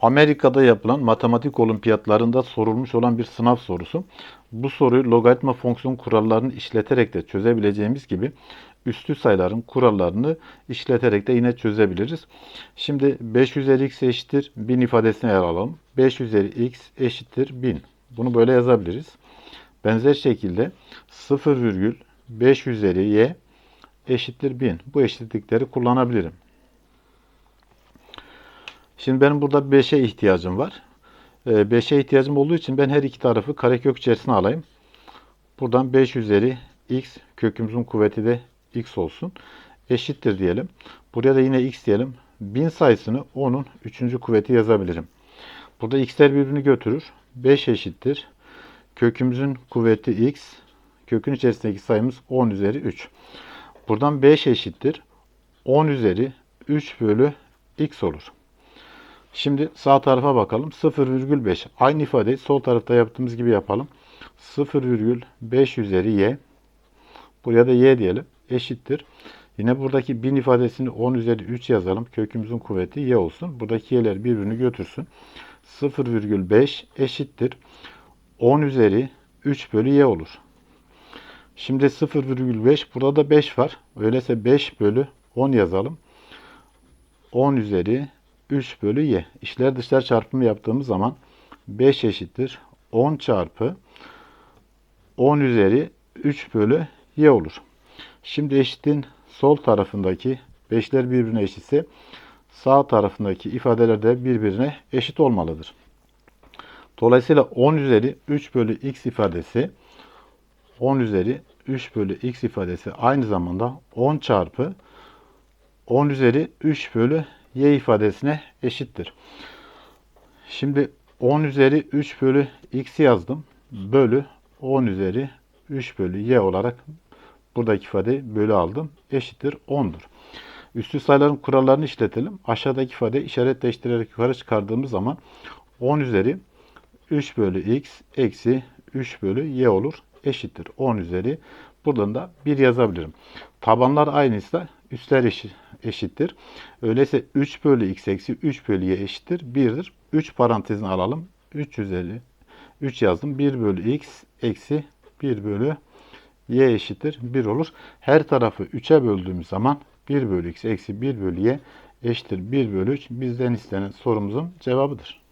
Amerika'da yapılan matematik olimpiyatlarında sorulmuş olan bir sınav sorusu. Bu soruyu logaritma fonksiyon kurallarını işleterek de çözebileceğimiz gibi üstü sayıların kurallarını işleterek de yine çözebiliriz. Şimdi 5 üzeri x eşittir 1000 ifadesine yer alalım. 5 üzeri x eşittir 1000. Bunu böyle yazabiliriz. Benzer şekilde 0,5 üzeri y eşittir 1000. Bu eşitlikleri kullanabilirim. Şimdi benim burada 5'e ihtiyacım var. 5'e ihtiyacım olduğu için ben her iki tarafı karekök içerisine alayım. Buradan 5 üzeri x kökümüzün kuvveti de x olsun. Eşittir diyelim. Buraya da yine x diyelim. 1000 sayısını 10'un 3. kuvveti yazabilirim. Burada x'ler birbirini götürür. 5 eşittir. Kökümüzün kuvveti x. Kökün içerisindeki sayımız 10 üzeri 3. Buradan 5 eşittir. 10 üzeri 3 bölü x olur. Şimdi sağ tarafa bakalım. 0,5. Aynı ifadeyi sol tarafta yaptığımız gibi yapalım. 0,5 üzeri y. Buraya da y diyelim. Eşittir. Yine buradaki 1000 ifadesini 10 üzeri 3 yazalım. Kökümüzün kuvveti y olsun. Buradaki y'ler birbirini götürsün. 0,5 eşittir. 10 üzeri 3 bölü y olur. Şimdi 0,5 burada da 5 var. Öyleyse 5 bölü 10 yazalım. 10 üzeri 3 bölü y. İşler dışlar çarpımı yaptığımız zaman 5 eşittir 10 çarpı 10 üzeri 3 bölü y olur. Şimdi eşitin sol tarafındaki 5'ler birbirine eşitse sağ tarafındaki ifadeler de birbirine eşit olmalıdır. Dolayısıyla 10 üzeri 3 bölü x ifadesi 10 üzeri 3 bölü x ifadesi aynı zamanda 10 çarpı 10 üzeri 3 bölü y ifadesine eşittir. Şimdi 10 üzeri 3 bölü x yazdım. Bölü 10 üzeri 3 bölü y olarak buradaki ifadeyi bölü aldım. Eşittir 10'dur. Üstü sayıların kurallarını işletelim. Aşağıdaki ifadeyi işaret değiştirerek yukarı çıkardığımız zaman 10 üzeri 3 bölü x eksi 3 bölü y olur. Eşittir 10 üzeri. Buradan da 1 yazabilirim. Tabanlar aynıysa üstler eşit, eşittir. Öyleyse 3 bölü x eksi 3 bölü y eşittir 1'dir. 3 parantezini alalım. 3 üzeri 3 yazdım. 1 bölü x eksi 1 bölü y eşittir 1 olur. Her tarafı 3'e böldüğümüz zaman 1 bölü x eksi 1 bölü y eşittir 1 bölü 3 bizden istenen sorumuzun cevabıdır.